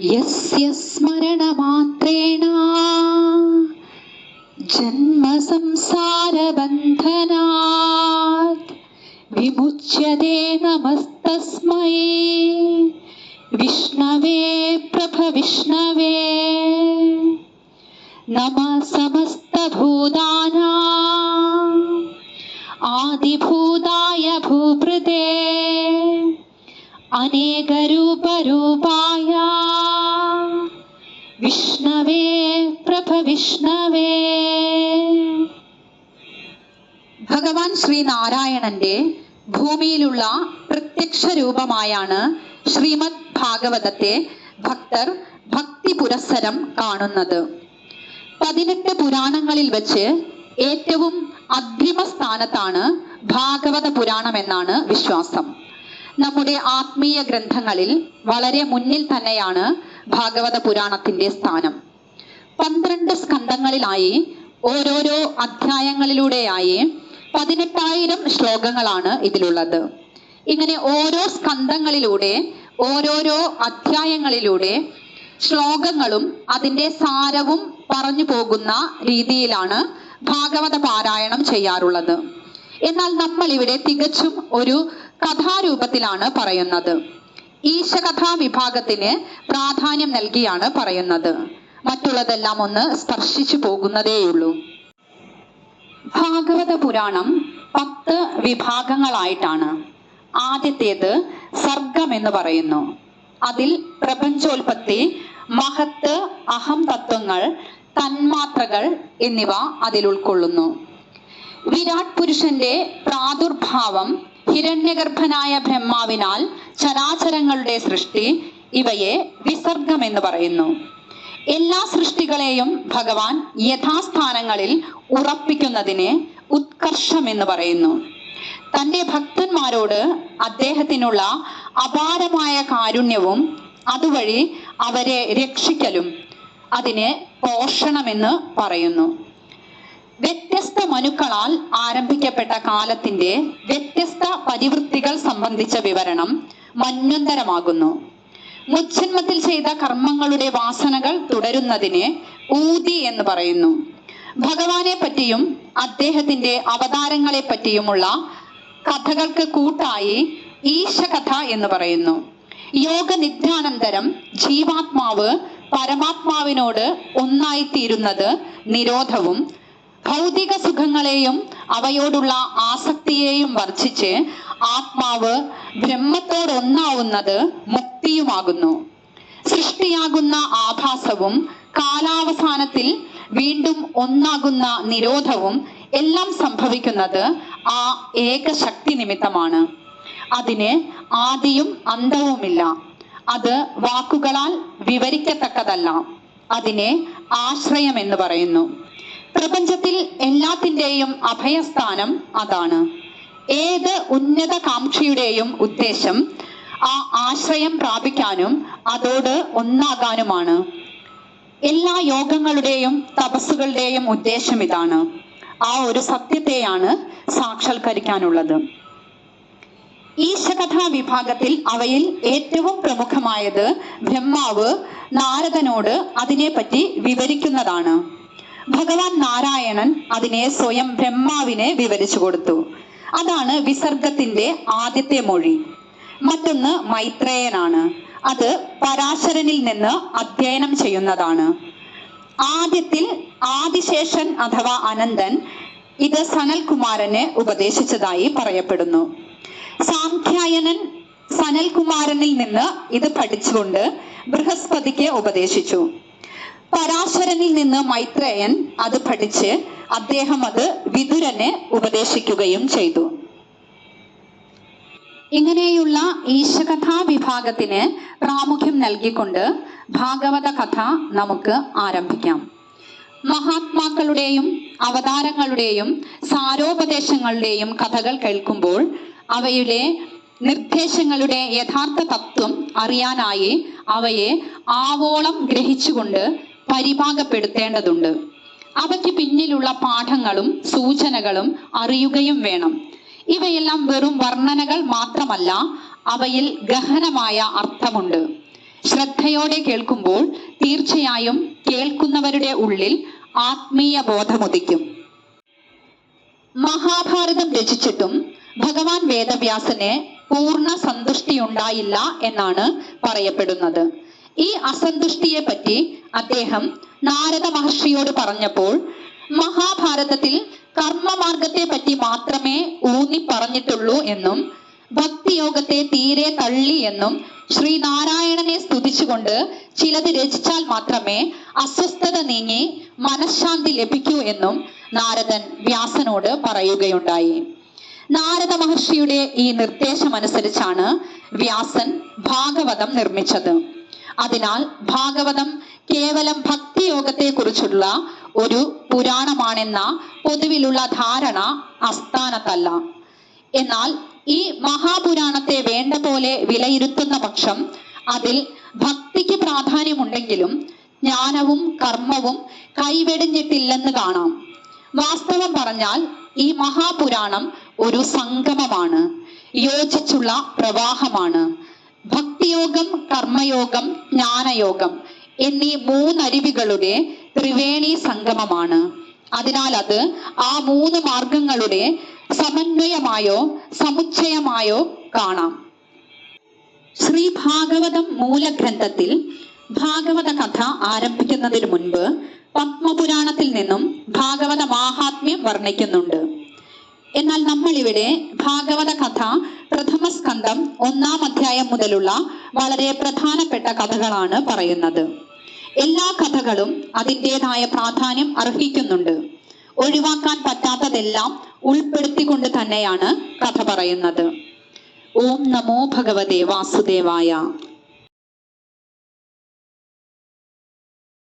यस्य स्मरणमात्रेण जन्मसंसारबन्धनात् विमुच्यते नमस्तस्मै। विष्णवे प्रभविष्णवे। नमः समस्तभूताना। आदिभूताय भूभृते। അനേകരൂപരൂപായ. വിഷ്ണവേ പ്രഭ വിഷ്ണവേ ഭഗവാൻ ശ്രീനാരായണന്റെ ഭൂമിയിലുള്ള പ്രത്യക്ഷ രൂപമായാണ് ശ്രീമദ് ഭാഗവതത്തെ ഭക്തർ ഭക്തി പുരസ്സരം കാണുന്നത്. പതിനെട്ട് പുരാണങ്ങളിൽ വെച്ച് ഏറ്റവും അഗ്രിമ സ്ഥാനത്താണ് ഭാഗവത പുരാണം എന്നാണ് വിശ്വാസം. നമ്മുടെ ആത്മീയ ഗ്രന്ഥങ്ങളിൽ വളരെ മുന്നിൽ തന്നെയാണ് ഭാഗവത പുരാണത്തിന്റെ സ്ഥാനം. പന്ത്രണ്ട് സ്കന്ധങ്ങളിലായി ഓരോരോ അധ്യായങ്ങളിലൂടെയായി പതിനെട്ടായിരം ശ്ലോകങ്ങളാണ് ഇതിലുള്ളത്. ഇങ്ങനെ ഓരോ സ്കന്ധങ്ങളിലൂടെ ഓരോരോ അധ്യായങ്ങളിലൂടെ ശ്ലോകങ്ങളും അതിന്റെ സാരവും പറഞ്ഞു പോകുന്ന രീതിയിലാണ് ഭാഗവത പാരായണം ചെയ്യാറുള്ളത്. എന്നാൽ നമ്മൾ ഇവിടെ തികച്ചും ഒരു കഥാരൂപത്തിലാണ് പറയുന്നത്. ഈശകഥാ വിഭാഗത്തിന് പ്രാധാന്യം നൽകിയാണ് പറയുന്നത്. മറ്റുള്ളതെല്ലാം ഒന്ന് സ്പർശിച്ചു പോകുന്നതേയുള്ളൂ. ഭാഗവത പുരാണം പത്ത് വിഭാഗങ്ങളായിട്ടാണ്. ആദ്യത്തേത് സർഗം എന്ന് പറയുന്നു. അതിൽ പ്രപഞ്ചോൽപത്തി മഹത്ത് അഹം തത്വങ്ങൾ തന്മാത്രകൾ എന്നിവ അതിൽ ഉൾക്കൊള്ളുന്നു. വിരാട് പുരുഷന്റെ പ്രാദുർഭാവം ഹിരണ്യഗർഭനായ ബ്രഹ്മാവിനാൽ ചരാചരങ്ങളുടെ സൃഷ്ടി ഇവയെ വിസർഗം എന്ന് പറയുന്നു. എല്ലാ സൃഷ്ടികളെയും ഭഗവാൻ യഥാസ്ഥാനങ്ങളിൽ ഉറപ്പിക്കുന്നതിനെ ഉത്കർഷം എന്ന് പറയുന്നു. തന്റെ ഭക്തന്മാരോട് അദ്ദേഹത്തിനുള്ള അപാരമായ കാരുണ്യവും അതുവഴി അവരെ രക്ഷിക്കലും അതിനെ പോഷണമെന്ന് പറയുന്നു. വ്യത്യസ്ത മനുക്കളാൽ ആരംഭിക്കപ്പെട്ട കാലത്തിന്റെ വ്യത്യസ്ത പരിവൃത്തികൾ സംബന്ധിച്ച വിവരണം മന്വന്തരമാകുന്നു. മുജ്ജന്മത്തിൽ ചെയ്ത കർമ്മങ്ങളുടെ വാസനകൾ തുടരുന്നതിനെ ഊതി എന്ന് പറയുന്നു. ഭഗവാനെ പറ്റിയും അദ്ദേഹത്തിന്റെ അവതാരങ്ങളെ പറ്റിയുമുള്ള കഥകൾക്ക് കൂട്ടായി ഈശകഥ എന്ന് പറയുന്നു. യോഗ നിദ്രാനന്തരം ജീവാത്മാവ് പരമാത്മാവിനോട് ഒന്നായിത്തീരുന്നത് നിരോധവും ഭൗതിക സുഖങ്ങളെയും അവയോടുള്ള ആസക്തിയെയും വർജിച്ച് ആത്മാവ് ബ്രഹ്മത്തോടൊന്നാവുന്നത് മുക്തിയുമാകുന്നു. സൃഷ്ടിയാകുന്ന ആഭാസവും കാലാവസാനത്തിൽ വീണ്ടും ഒന്നാകുന്ന നിരോധവും എല്ലാം സംഭവിക്കുന്നത് ആ ഏകശക്തി നിമിത്തമാണ്. അതിന് ആദിയും അന്തവുമില്ല. അത് വാക്കുകളാൽ വിവരിക്കത്തക്കതല്ല. അതിനെ ആശ്രയം എന്ന് പറയുന്നു. പ്രപഞ്ചത്തിൽ എല്ലാത്തിന്റെയും അഭയസ്ഥാനം അതാണ്. ഏത് ഉന്നത കാംക്ഷയുടെയും ഉദ്ദേശം ആ ആശ്രയം പ്രാപിക്കാനും അതോട് ഒന്നാകാനുമാണ്. എല്ലാ യോഗങ്ങളുടെയും തപസ്സുകളുടെയും ഉദ്ദേശം ഇതാണ്. ആ ഒരു സത്യത്തെയാണ് സാക്ഷാത്കരിക്കാനുള്ളത്. ഈശകഥാ വിഭാഗത്തിൽ അവയിൽ ഏറ്റവും പ്രമുഖമായത് ബ്രഹ്മാവ് നാരദനോട് അതിനെപ്പറ്റി വിവരിക്കുന്നതാണ്. ഭഗവാൻ നാരായണൻ അതിനെ സ്വയം ബ്രഹ്മാവിനെ വിവരിച്ചു കൊടുത്തു. അതാണ് വിസർഗത്തിന്റെ ആദ്യത്തെ മൊഴി. മറ്റൊന്ന് മൈത്രേയനാണ്. അത് പരാശരനിൽ നിന്ന് അധ്യയനം ചെയ്യുന്നതാണ്. ആദ്യത്തിൽ ആദിശേഷൻ അഥവാ അനന്തൻ ഇത് സനൽകുമാരനെ ഉപദേശിച്ചതായി പറയപ്പെടുന്നു. സാംഖ്യായനൻ സനൽകുമാരനിൽ നിന്ന് ഇത് പഠിച്ചുകൊണ്ട് ബൃഹസ്പതിക്ക് ഉപദേശിച്ചു. പരാശരനിൽ നിന്ന് മൈത്രേയൻ അത് പഠിച്ച് അദ്ദേഹം അത് വിതുരനെ ഉപദേശിക്കുകയും ചെയ്തു. ഇങ്ങനെയുള്ള ഈശകഥാ വിഭാഗത്തിന് പ്രാമുഖ്യം നൽകിക്കൊണ്ട് ഭാഗവത കഥ നമുക്ക് ആരംഭിക്കാം. മഹാത്മാക്കളുടെയും അവതാരങ്ങളുടെയും സാരോപദേശങ്ങളുടെയും കഥകൾ കേൾക്കുമ്പോൾ അവയുടെ നിർദ്ദേശങ്ങളുടെ യഥാർത്ഥ തത്വം അറിയാനായി അവയെ ആവോളം ഗ്രഹിച്ചുകൊണ്ട് പരിഭാഗപ്പെടുത്തേണ്ടതുണ്ട്. അവയ്ക്ക് പിന്നിലുള്ള പാഠങ്ങളും സൂചനകളും അറിയുകയും വേണം. ഇവയെല്ലാം വെറും വർണനകൾ മാത്രമല്ല അവയിൽ ഗഹനമായ അർത്ഥമുണ്ട്. ശ്രദ്ധയോടെ കേൾക്കുമ്പോൾ തീർച്ചയായും കേൾക്കുന്നവരുടെ ഉള്ളിൽ ആത്മീയ ബോധമുദിക്കും മഹാഭാരതം രചിച്ചിട്ടും ഭഗവാൻ വേദവ്യാസന് പൂർണ സന്തുഷ്ടിയുണ്ടായില്ല എന്നാണ് പറയപ്പെടുന്നത്. ഈ അസന്തുഷ്ടിയെ പറ്റി അദ്ദേഹം നാരദ മഹർഷിയോട് പറഞ്ഞപ്പോൾ മഹാഭാരതത്തിൽ കർമ്മമാർഗത്തെ പറ്റി മാത്രമേ ഊന്നി പറഞ്ഞിട്ടുള്ളൂ എന്നും ഭക്തിയോഗത്തെ തീരെ തള്ളി എന്നും ശ്രീനാരായണനെ സ്തുതിച്ചുകൊണ്ട് ചിലത് രചിച്ചാൽ മാത്രമേ അസ്വസ്ഥത നീങ്ങി മനഃശാന്തി ലഭിക്കൂ എന്നും നാരദൻ വ്യാസനോട് പറയുകയുണ്ടായി. നാരദ മഹർഷിയുടെ ഈ നിർദ്ദേശമനുസരിച്ചാണ് വ്യാസൻ ഭാഗവതം നിർമ്മിച്ചത്. അതിനാൽ ഭാഗവതം കേവലം ഭക്തിയോഗത്തെ കുറിച്ചുള്ള ഒരു പുരാണമാണെന്ന പൊതുവിലുള്ള ധാരണ അസ്ഥാനത്തല്ല എന്നാൽ ഈ മഹാപുരാണത്തെ വേണ്ട പോലെ വിലയിരുത്തുന്ന പക്ഷം അതിൽ ഭക്തിക്ക് പ്രാധാന്യമുണ്ടെങ്കിലും ജ്ഞാനവും കർമ്മവും കൈവെടിഞ്ഞിട്ടില്ലെന്ന് കാണാം. വാസ്തവം പറഞ്ഞാൽ ഈ മഹാപുരാണം ഒരു സംഗമമാണ്. യോജിച്ചുള്ള പ്രവാഹമാണ്. ഭക്തിയോഗം കർമ്മയോഗം ജ്ഞാനയോഗം എന്നീ മൂന്നരുവികളുടെ ത്രിവേണി സംഗമമാണ്. അതിനാൽ അത് ആ മൂന്ന് മാർഗങ്ങളുടെ സമന്വയമായോ സമുച്ചയമായോ കാണാം. ശ്രീ ഭാഗവതം മൂലഗ്രന്ഥത്തിൽ ഭാഗവത കഥ ആരംഭിക്കുന്നതിന് മുൻപ് പത്മപുരാണത്തിൽ നിന്നും ഭാഗവത മാഹാത്മ്യം വർണിക്കുന്നുണ്ട്. എന്നാൽ നമ്മൾ ഇവിടെ ഭാഗവത കഥ പ്രഥമ സ്കന്ധം ഒന്നാം അധ്യായം മുതലുള്ള വളരെ പ്രധാനപ്പെട്ട കഥകളാണ് പറയുന്നത്. എല്ലാ കഥകളും അതിന്റെതായ പ്രാധാന്യം അർഹിക്കുന്നുണ്ട്. ഒഴിവാക്കാൻ പറ്റാത്തതെല്ലാം ഉൾപ്പെടുത്തിക്കൊണ്ട് തന്നെയാണ് കഥ പറയുന്നത്. ഓം നമോ ഭഗവതേ വാസുദേവായ.